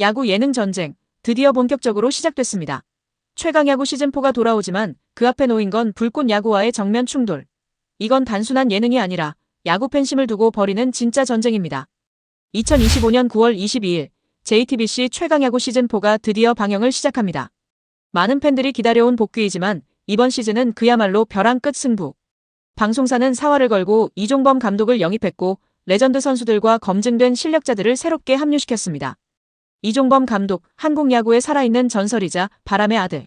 야구 예능 전쟁 드디어 본격적으로 시작됐습니다. 최강 야구 시즌4가 돌아오지만 그 앞에 놓인 건 불꽃 야구와의 정면 충돌. 이건 단순한 예능이 아니라 야구 팬심을 두고 벌이는 진짜 전쟁입니다. 2025년 9월 22일 JTBC 최강 야구 시즌4가 드디어 방영을 시작합니다. 많은 팬들이 기다려온 복귀이지만 이번 시즌은 그야말로 벼랑 끝 승부. 방송사는 사활을 걸고 이종범 감독을 영입했고 레전드 선수들과 검증된 실력자들을 새롭게 합류시켰습니다. 이종범 감독, 한국 야구의 살아있는 전설이자 바람의 아들.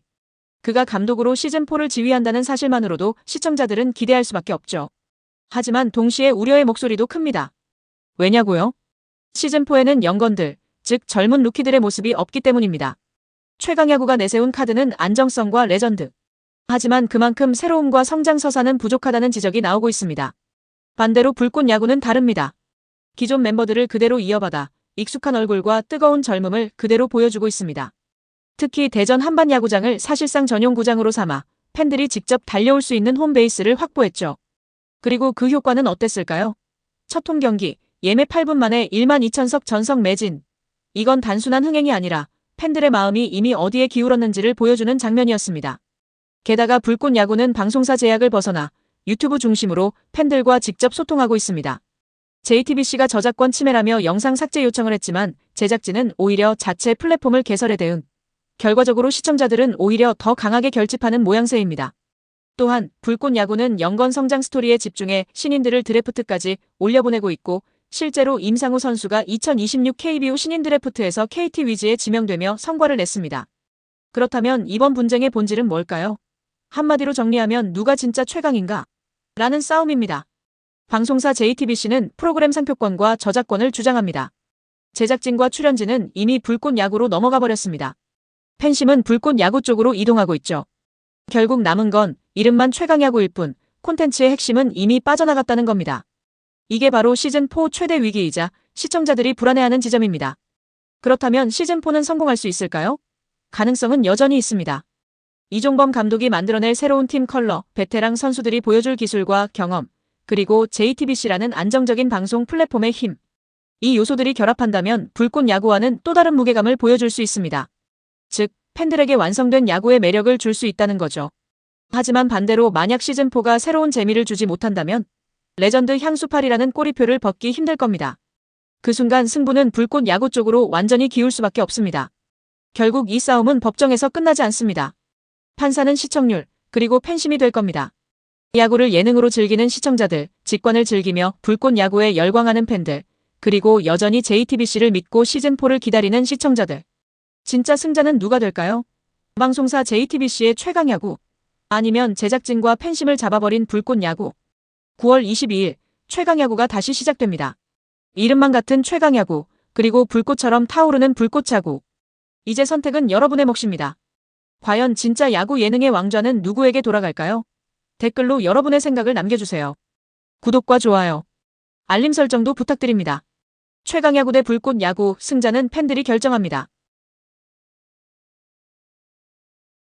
그가 감독으로 시즌4를 지휘한다는 사실만으로도 시청자들은 기대할 수밖에 없죠. 하지만 동시에 우려의 목소리도 큽니다. 왜냐고요? 시즌4에는 영건들, 즉 젊은 루키들의 모습이 없기 때문입니다. 최강 야구가 내세운 카드는 안정성과 레전드. 하지만 그만큼 새로움과 성장 서사는 부족하다는 지적이 나오고 있습니다. 반대로 불꽃 야구는 다릅니다. 기존 멤버들을 그대로 이어받아 익숙한 얼굴과 뜨거운 젊음을 그대로 보여주고 있습니다. 특히 대전 한반 야구장을 사실상 전용 구장으로 삼아 팬들이 직접 달려올 수 있는 홈베이스를 확보했죠. 그리고 그 효과는 어땠을까요? 첫 홈 경기 예매 8분 만에 1만 2천석 전석 매진. 이건 단순한 흥행이 아니라 팬들의 마음이 이미 어디에 기울었는지를 보여주는 장면이었습니다. 게다가 불꽃 야구는 방송사 제약을 벗어나 유튜브 중심으로 팬들과 직접 소통하고 있습니다. JTBC가 저작권 침해라며 영상 삭제 요청을 했지만 제작진은 오히려 자체 플랫폼을 개설해 대응. 결과적으로 시청자들은 오히려 더 강하게 결집하는 모양새입니다. 또한 불꽃 야구는 연건 성장 스토리에 집중해 신인들을 드래프트까지 올려보내고 있고 실제로 임상우 선수가 2026 KBO 신인 드래프트에서 KT 위즈에 지명되며 성과를 냈습니다. 그렇다면 이번 분쟁의 본질은 뭘까요? 한마디로 정리하면 누가 진짜 최강인가? 라는 싸움입니다. 방송사 JTBC는 프로그램 상표권과 저작권을 주장합니다. 제작진과 출연진은 이미 불꽃 야구로 넘어가 버렸습니다. 팬심은 불꽃 야구 쪽으로 이동하고 있죠. 결국 남은 건 이름만 최강 야구일 뿐 콘텐츠의 핵심은 이미 빠져나갔다는 겁니다. 이게 바로 시즌4 최대 위기이자 시청자들이 불안해하는 지점입니다. 그렇다면 시즌4는 성공할 수 있을까요? 가능성은 여전히 있습니다. 이종범 감독이 만들어낼 새로운 팀 컬러, 베테랑 선수들이 보여줄 기술과 경험, 그리고 JTBC라는 안정적인 방송 플랫폼의 힘. 이 요소들이 결합한다면 불꽃 야구와는 또 다른 무게감을 보여줄 수 있습니다. 즉, 팬들에게 완성된 야구의 매력을 줄 수 있다는 거죠. 하지만 반대로 만약 시즌4가 새로운 재미를 주지 못한다면 레전드 향수팔이라는 꼬리표를 벗기 힘들 겁니다. 그 순간 승부는 불꽃 야구 쪽으로 완전히 기울 수밖에 없습니다. 결국 이 싸움은 법정에서 끝나지 않습니다. 판사는 시청률, 그리고 팬심이 될 겁니다. 야구를 예능으로 즐기는 시청자들, 직관을 즐기며 불꽃 야구에 열광하는 팬들, 그리고 여전히 JTBC를 믿고 시즌4를 기다리는 시청자들. 진짜 승자는 누가 될까요? 방송사 JTBC의 최강 야구, 아니면 제작진과 팬심을 잡아버린 불꽃 야구. 9월 22일 최강 야구가 다시 시작됩니다. 이름만 같은 최강 야구, 그리고 불꽃처럼 타오르는 불꽃 야구. 이제 선택은 여러분의 몫입니다. 과연 진짜 야구 예능의 왕좌는 누구에게 돌아갈까요? 댓글로 여러분의 생각을 남겨주세요. 구독과 좋아요, 알림 설정도 부탁드립니다. 최강 야구 대 불꽃 야구 승자는 팬들이 결정합니다.